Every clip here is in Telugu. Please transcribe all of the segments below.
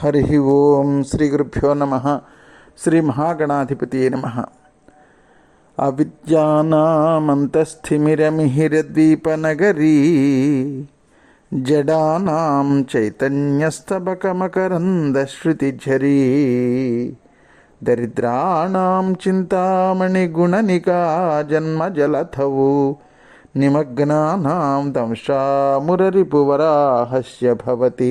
హరి ఓం శ్రీ గురుభ్యో నమ శ్రీ మహాగణాధిపతి నమ అవిద్యానామంతస్థిమిరమిహిరద్వీపనగరీ జడానాం చైతన్యస్తబకమకరందశ్రుతిఝరీ దరిద్రాణం చింతామణిగుణనికా జన్మజలథవు నిమగ్నానాం దంశామురరిపువరాహస్య భవతి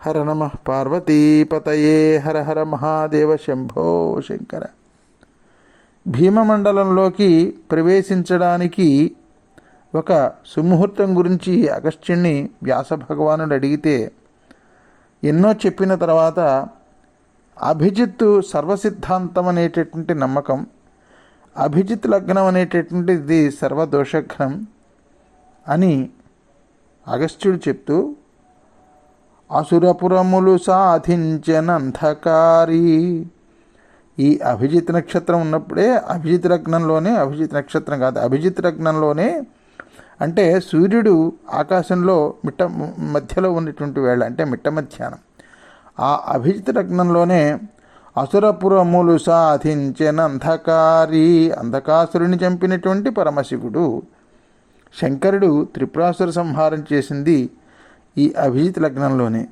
హర నమ పార్వతీపతయే హర హర మహాదేవ శంభో శంకర. భీమమండలంలోకి ప్రవేశించడానికి ఒక సుముహూర్తం గురించి అగస్త్యుణ్ణి వ్యాస భగవానుడు అడిగితే ఎన్నో చెప్పిన తర్వాత అభిజిత్తు సర్వసిద్ధాంతం అనేటటువంటి నమ్మకం అభిజిత్ లగ్నం అనేటటువంటిది సర్వదోషఘ్నం అని అగస్త్యుడు చెప్తూ అసురపురములు సాధించనంధకారి ఈ అభిజిత్ నక్షత్రం ఉన్నప్పుడే అభిజిత్ లగ్నంలోనే అభిజిత్ నక్షత్రం కాదు అభిజిత్ లగ్నంలోనే అంటే సూర్యుడు ఆకాశంలో మిట్ట మధ్యలో ఉన్నటువంటి వేళ అంటే మిట్ట మధ్యాహ్నం. ఆ అభిజిత్ లగ్నంలోనే అసురపురములు సాధించిన అంధకారి అంధకాసురుని చంపినటువంటి పరమశివుడు. శంకరుడు త్రిపురాసుర సంహారం చేసింది ఈ అభిజిత్ లగ్నంలోనే.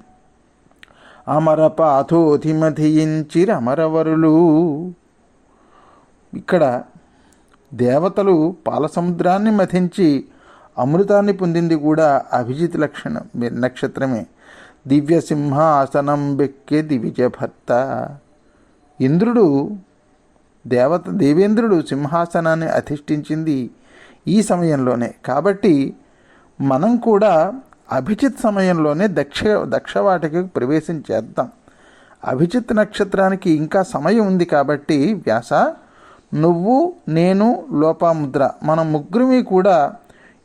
అమర పాథోధిమధియించిర అమరవరులు ఇక్కడ దేవతలు పాలసముద్రాన్ని మథించి అమృతాన్ని పొందింది కూడా అభిజిత్ లక్షణం నక్షత్రమే. దివ్య సింహాసనం బెక్కే దివిజ భర్త ఇంద్రుడు దేవత దేవేంద్రుడు సింహాసనాన్ని అధిష్ఠించింది ఈ సమయంలోనే. కాబట్టి మనం కూడా అభిజిత్ సమయంలోనే దక్ష దక్షవాటికి ప్రవేశం చేద్దాం అభిజిత్ నక్షత్రానికి ఇంకా సమయం ఉంది కాబట్టి వ్యాస నువ్వు నేను లోపాముద్ర మన ముగ్గురిమి కూడా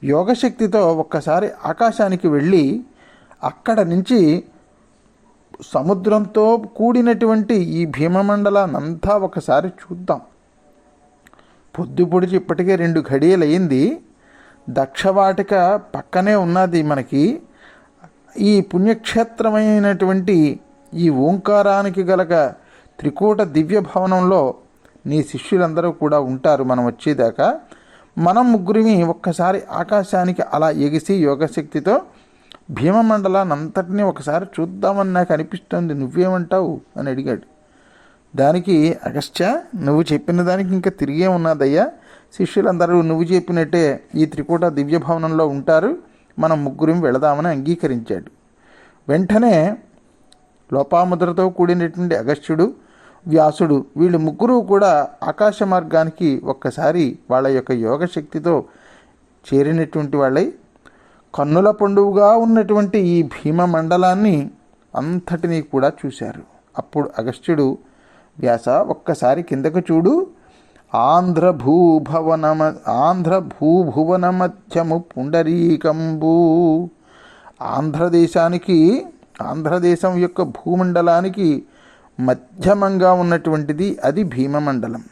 యోగశక్తితో ఒక్కసారి ఆకాశానికి వెళ్ళి అక్కడ నుంచి సముద్రంతో కూడినటువంటి ఈ భీమమండలాన్నంతా ఒకసారి చూద్దాం. పొద్దు పొడిచి ఇప్పటికే రెండు ఘడియలు అయింది దక్షవాటిక పక్కనే ఉన్నది మనకి. ఈ పుణ్యక్షేత్రమైనటువంటి ఈ ఓంకారానికి గలక త్రికూట దివ్య భవనంలో నీ శిష్యులందరూ కూడా ఉంటారు మనం వచ్చేదాకా. మనం ముగ్గురిని ఒక్కసారి ఆకాశానికి అలా ఎగిసి యోగశక్తితో భీమమండలాన్ని ఒకసారి చూద్దామని నాకు అనిపిస్తుంది. నువ్వేమంటావు? అని అడిగాడు. దానికి అగస్త్య నువ్వు చెప్పిన దానికి ఇంకా తిరిగే ఉన్నదయ్యా. శిష్యులందరూ నువ్వు చెప్పినట్టే ఈ త్రికూట దివ్య భవనంలో ఉంటారు. మనం ముగ్గురం వెళదామని అంగీకరించాడు. వెంటనే లోపాముద్రతో కూడినటువంటి అగస్త్యుడు వ్యాసుడు వీళ్ళు ముగ్గురు కూడా ఆకాశ మార్గానికి ఒక్కసారి వాళ్ళ యొక్క యోగశక్తితో చేరినటువంటి వాళ్ళై కన్నుల పండువుగా ఉన్నటువంటి ఈ భీమ మండలాన్ని అంతటినీ కూడా చూశారు. అప్పుడు అగస్త్యుడు వ్యాస ఒక్కసారి కిందకు చూడు. ఆంధ్ర భూభవనమ ఆంధ్ర భూభువన మధ్యము పుండరీకంబు. ఆంధ్రదేశానికి ఆంధ్రదేశం యొక్క భూమండలానికి మధ్యమంగా ఉన్నటువంటిది అది భీమమండలం.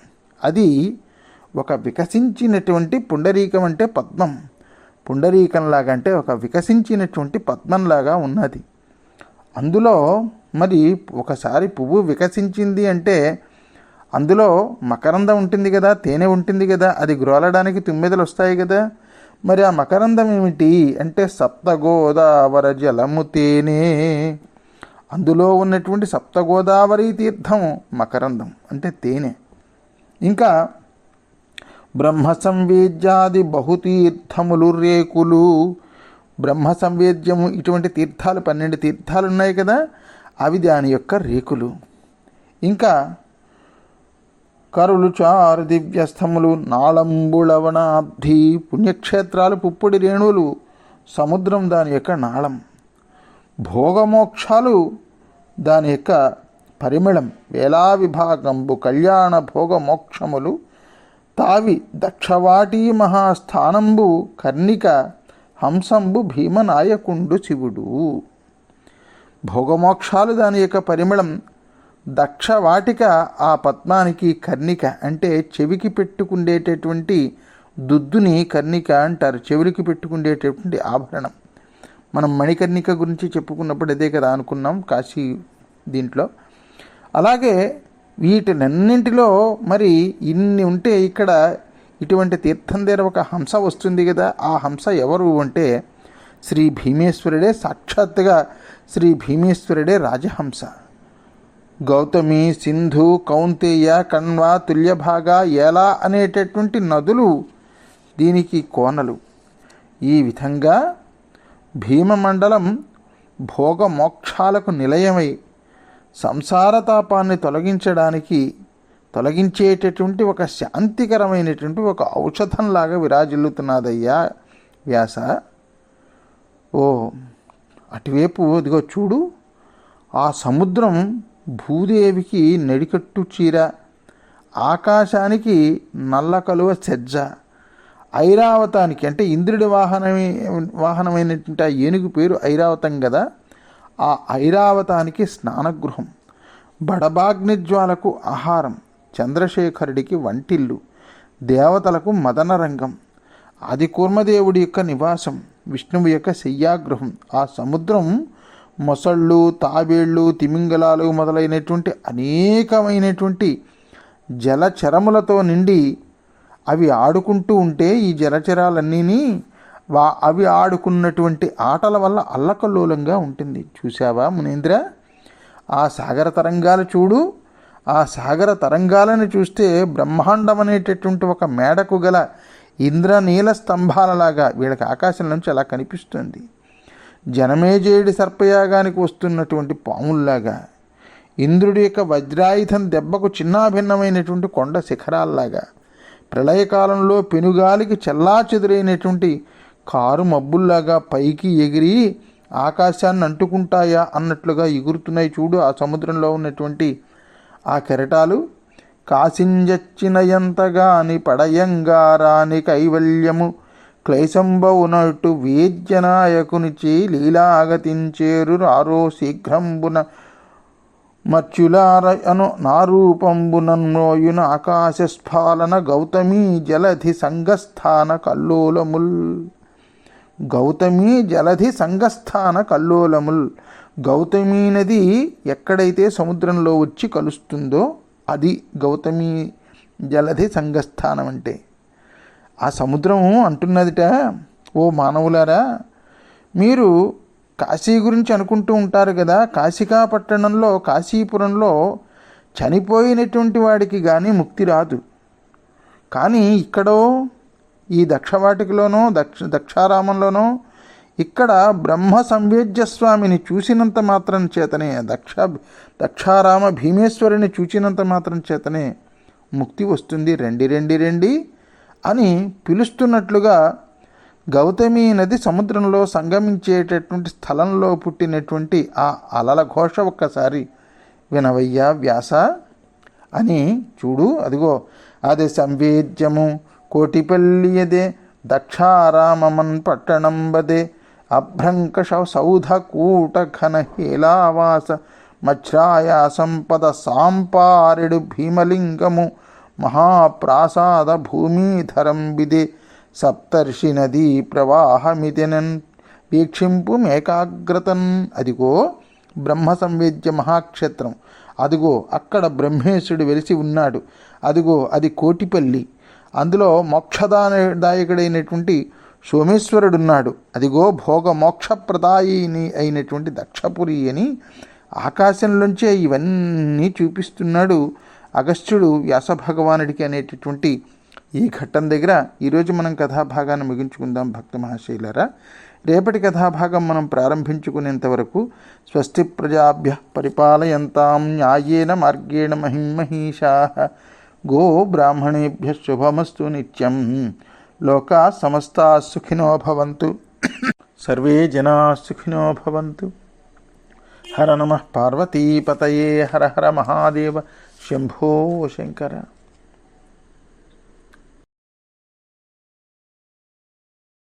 అది ఒక వికసించినటువంటి పుండరీకం అంటే పద్మం. పుండరీకంలాగా అంటే ఒక వికసించినటువంటి పద్మంలాగా ఉన్నది. అందులో మరి ఒకసారి పువ్వు వికసించింది అంటే అందులో మకరందం ఉంటుంది కదా తేనె ఉంటుంది కదా అది గ్రోలడానికి తుమ్మెదలు వస్తాయి కదా. మరి ఆ మకరందం ఏమిటి? అంటే సప్తగోదావర జలము తేనె. అందులో ఉన్నటువంటి సప్తగోదావరి తీర్థం మకరందం అంటే తేనె. ఇంకా బ్రహ్మ సంవేద్యాది బహుతీర్థములు రేకులు. బ్రహ్మ సంవేద్యము ఇటువంటి తీర్థాలు పన్నెండు తీర్థాలు ఉన్నాయి కదా అవి దాని యొక్క రేకులు. ఇంకా కరులు చారు దివ్యస్థములు నాళంబుళవనాబ్ధి పుణ్యక్షేత్రాలు పుప్పొడి రేణువులు సముద్రం దాని యొక్క నాళం. భోగమోక్షాలు దాని యొక్క పరిమళం. వేలా విభాగంబు కళ్యాణ భోగమోక్షములు తావి దక్షవాటీ మహాస్థానంబు కర్ణిక హంసంబు భీమనాయకుండు శివుడు. భోగమోక్షాలు దాని యొక్క పరిమళం. దక్షవాటిక ఆ పద్మానికి కర్ణిక అంటే చెవికి పెట్టుకుండేటటువంటి దుద్దుని కర్ణిక అంటారు. చెవులకి పెట్టుకుండేటటువంటి ఆభరణం. మనం మణికర్ణిక గురించి చెప్పుకున్నప్పుడు అదే కదా అనుకున్నాం కాశీ దీంట్లో. అలాగే వీటినన్నింటిలో మరి ఇన్ని ఉంటే ఇక్కడ ఇటువంటి తీర్థం దగ్గర ఒక హంస వస్తుంది కదా. ఆ హంస ఎవరు అంటే శ్రీ భీమేశ్వరుడే సాక్షాత్తుగా శ్రీ భీమేశ్వరుడే రాజహంస. గౌతమి సింధు కౌంతేయ కణ్వ తుల్యభాగ ఏలా అనేటటువంటి నదులు దీనికి కోనలు. ఈ విధంగా భీమమండలం భోగమోక్షాలకు నిలయమై సంసారతాపాన్ని తొలగించడానికి తొలగించేటటువంటి ఒక శాంతికరమైనటువంటి ఒక ఔషధంలాగా విరాజిల్లుతున్నదయ్యా వ్యాస. ఓ అటువైపు ఇదిగో చూడు ఆ సముద్రం భూదేవికి నడికట్టు చీర ఆకాశానికి నల్ల కలువ సెజ్జ ఐరావతానికి అంటే ఇంద్రుడి వాహనమే వాహనమైనటువంటి ఆ ఏనుగు పేరు ఐరావతం కదా ఆ ఐరావతానికి స్నానగృహం బడబాగ్నిజ్వాలకు ఆహారం చంద్రశేఖరుడికి వంటిల్లు దేవతలకు మదనరంగం ఆది కూర్మదేవుడి యొక్క నివాసం విష్ణువు యొక్క శయ్యాగృహం ఆ సముద్రం మొసళ్ళు తాబేళ్ళు తిమింగలాలు మొదలైనటువంటి అనేకమైనటువంటి జలచరములతో నిండి అవి ఆడుకుంటూ ఉంటే ఈ జలచరాలన్నీ వా అవి ఆడుకున్నటువంటి ఆటల వల్ల అల్లకల్లోలంగా ఉంటుంది. చూసావా మునేంద్ర? ఆ సాగర తరంగాలు చూడు. ఆ సాగర తరంగాలను చూస్తే బ్రహ్మాండం అనేటటువంటి ఒక మేడకు గల ఇంద్రనీల స్తంభాలలాగా వీళ్ళకి ఆకాశం నుంచి అలా కనిపిస్తుంది. జనమేజేయుడి సర్పయాగానికి వస్తున్నటువంటి పాముల్లాగా ఇంద్రుడి యొక్క వజ్రాయుధం దెబ్బకు చిన్నాభిన్నమైనటువంటి కొండ శిఖరాల్లాగా ప్రళయకాలంలో పెనుగాలికి చెల్లాచెదురైనటువంటి కారు మబ్బుల్లాగా పైకి ఎగిరి ఆకాశాన్ని అంటుకుంటాయా అన్నట్లుగా ఎగురుతున్నాయి చూడు ఆ సముద్రంలో ఉన్నటువంటి ఆ కెరటాలు. కాసింజచ్చినయంతగాని పడయంగారాని కైవల్యము క్లేశంబవునట్టు వేద్యనాయకునిచి లీలాగతించేరు రారో శీఘ్రంబున మర్చులారయను నారూపంబునన్మోయున ఆకాశస్ఫాలన గౌతమీ జలధి సంగస్థాన కల్లోలముల్. గౌతమీ జలధి సంగస్థాన కల్లోలముల్. గౌతమీ నది ఎక్కడైతే సముద్రంలో వచ్చి కలుస్తుందో అది గౌతమి జలధి సంగస్థానం అంటే ఆ సముద్రం అంటున్నదిట ఓ మానవులారా మీరు కాశీ గురించి అనుకుంటూ ఉంటారు కదా కాశికా పట్టణంలో కాశీపురంలో చనిపోయినటువంటి వాడికి కానీ ముక్తి రాదు. కానీ ఇక్కడో ఈ దక్షవాటికలోనో దక్ష దక్షారామంలోనో ఇక్కడ బ్రహ్మ సంవేద్య స్వామిని చూసినంత మాత్రం చేతనే దక్ష దక్షారామ భీమేశ్వరుని చూచినంత మాత్రం చేతనే ముక్తి వస్తుంది. రెండి రెండి రెండి. అని పిలుస్తున్నట్లుగా గౌతమి నది సముద్రంలో సంగమించేటటువంటి స్థలంలో పుట్టినటువంటి ఆ అలల ఘోష ఒక్కసారి వినవయ్యా వ్యాస! అని చూడు అదిగో అది సంవేద్యము కోటిపల్లియదే దక్షారామమన్ పట్టణంబదే అభ్రంకష సౌధ కూట ఘన హేలావాస సంపద సాంపారెడు భీమలింగము మహాప్రాసాద భూమిధరం బిదే సప్తర్షి నదీ ప్రవాహమితినన్ వీక్షింపు ఏకాగ్రతన్ అదిగో బ్రహ్మ సంవేద్య మహాక్షేత్రం. అదిగో అక్కడ బ్రహ్మేశుడు వెలిసి ఉన్నాడు. అదిగో అది కోటిపల్లి. అందులో మోక్షదాయకుడైనటువంటి సోమేశ్వరుడున్నాడు. అదిగో భోగ మోక్షప్రదాయిని అయినటువంటి దక్షపురి అని ఆకాశంలోంచే ఇవన్నీ చూపిస్తున్నాడు. అగస్త్యుడు వ్యాసభగవానుడికి అనేటటువంటి ఈ ఘట్టం దగ్గర ఈరోజు మనం కథాభాగాన్ని ముగించుకుందాం భక్త మహాశైలరా. రేపటి కథాభాగం మనం ప్రారంభించుకునేంత వరకు స్వస్తి ప్రజాభ్య పరిపాలయంతాం న్యాయేన మార్గేణ మహిమహీషా. గో బ్రాహ్మణేభ్య శుభమస్తు నిత్యం. లోకా సమస్తా సుఖినో భవంతు. సర్వే జనా సుఖినో భవంతు. హర నమ పార్వతీపతయే. హర హర మహాదేవ శంభో శంకర